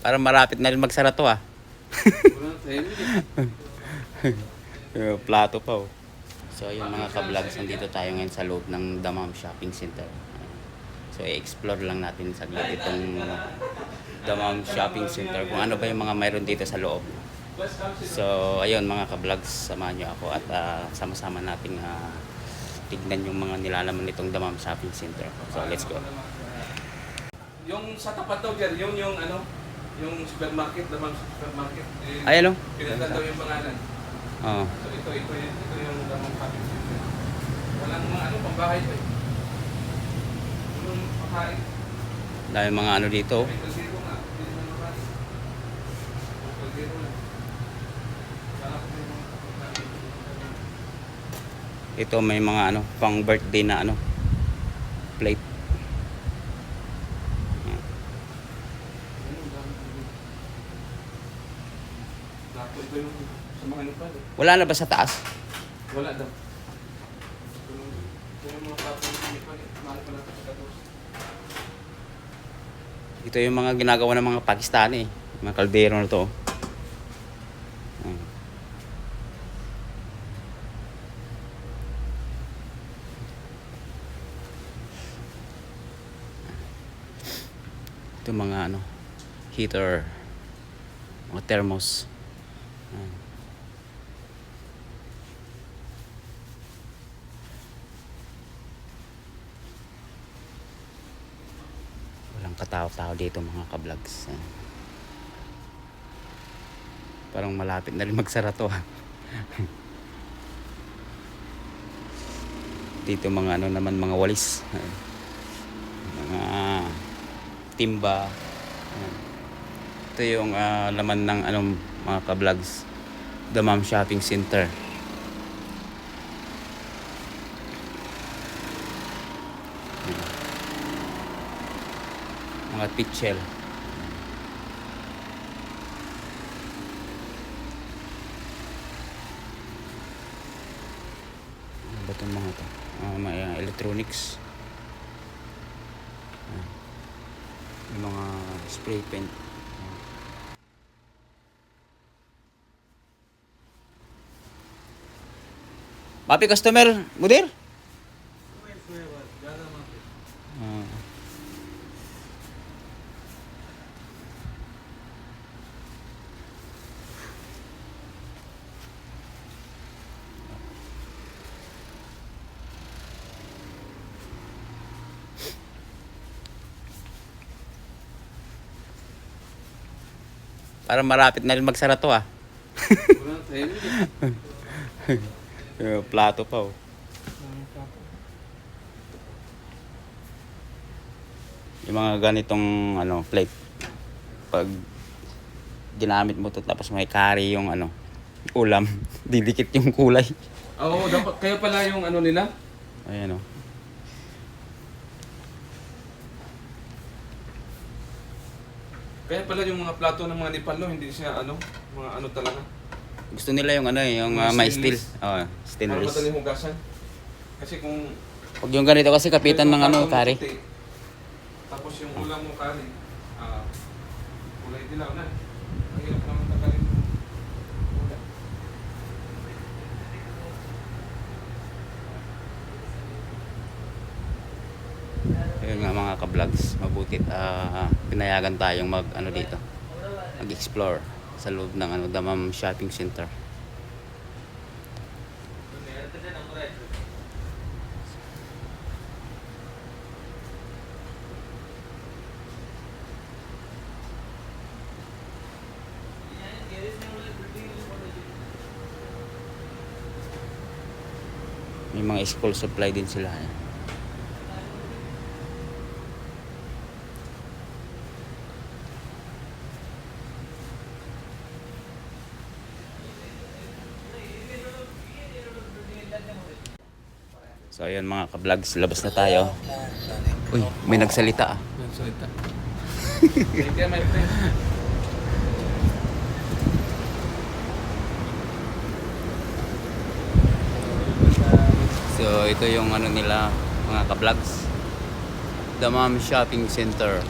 Para malapit na rin magsara to ah. Plato pa oh. So yung mga ka-vlogs, nandito tayo ngayon sa loob ng Damam Shopping Center. So i-explore lang natin saglit itong Damam Shopping Center kung ano ba yung mga mayroon dito sa loob. So ayun mga ka-vlogs, samahan niyo ako at ah, sama-sama nating ah, tignan yung mga nilalaman nitong Damam Shopping Center. So let's go. Yung sa tapat daw dyan, yung yung ano, yung supermarket, naman supermarket. Eh, Ay ano? Pinalitan daw yung pangalan. Oo. So ito, ito, ito, ito yung damang center. Walang mga ano, pambahay to eh. Yung pakain. Dahil mga ano dito. Ito may mga ano, pang birthday na ano, plate. Ayun, dami ko. Naku, ito yung sa mga ano pa eh. Wala na ba sa taas? Wala daw. Ito yung mga eh. Ito yung mga ginagawa ng mga Pakistani, mga kaldero na to. Ayan. Ito mga ano, heater, mga thermos. Ayan. Walang katao-tao dito mga ka-vlogs. Ayan. Parang malapit na rin magsara to. dito mga ano naman mga walis. Ayan. Mga timba. Ayan. Ito yung ah, laman ng anong mga ka-vlogs. The Mom Shopping Center. Mga pitchel. Ano ba itong mga to? Ah, may ah, electronics. Yung mga spray paint. Ah. Papi, customer, mudir? Ah. Para malapit na rin magsara to ah. Yung plato pa oh. Yung mga ganitong ano, plate. Pag ginamit mo to tapos may curry yung ano, ulam, didikit yung kulay. Oo, dapat kaya pala yung ano nila. Ayan oh. Kaya pala yung mga plato ng mga Nepal no, hindi siya ano, mga ano talaga. Gusto nila yung ano eh, yung uh, may steel. stainless. Oh, Para stainless. madaling hugasan. Kasi kung Pag yung ganito kasi kapitan ng ano, puti. Tapos yung ulam mo curry, ah, kulay dilaw na. Ang hirap naman tagalin ulam. Ayun nga mga ka-vlogs, mabuti ah pinayagan tayong mag ano dito. Mag-explore sa loob ng ano Damam Shopping Center. May mga school supply din sila. eh. So ayun mga ka-vlogs, labas na tayo. Uy, may nagsalita ah. Yan, salita. Thank you, my friend. So ito yung ano nila mga ka-vlogs. Damam Shopping Center.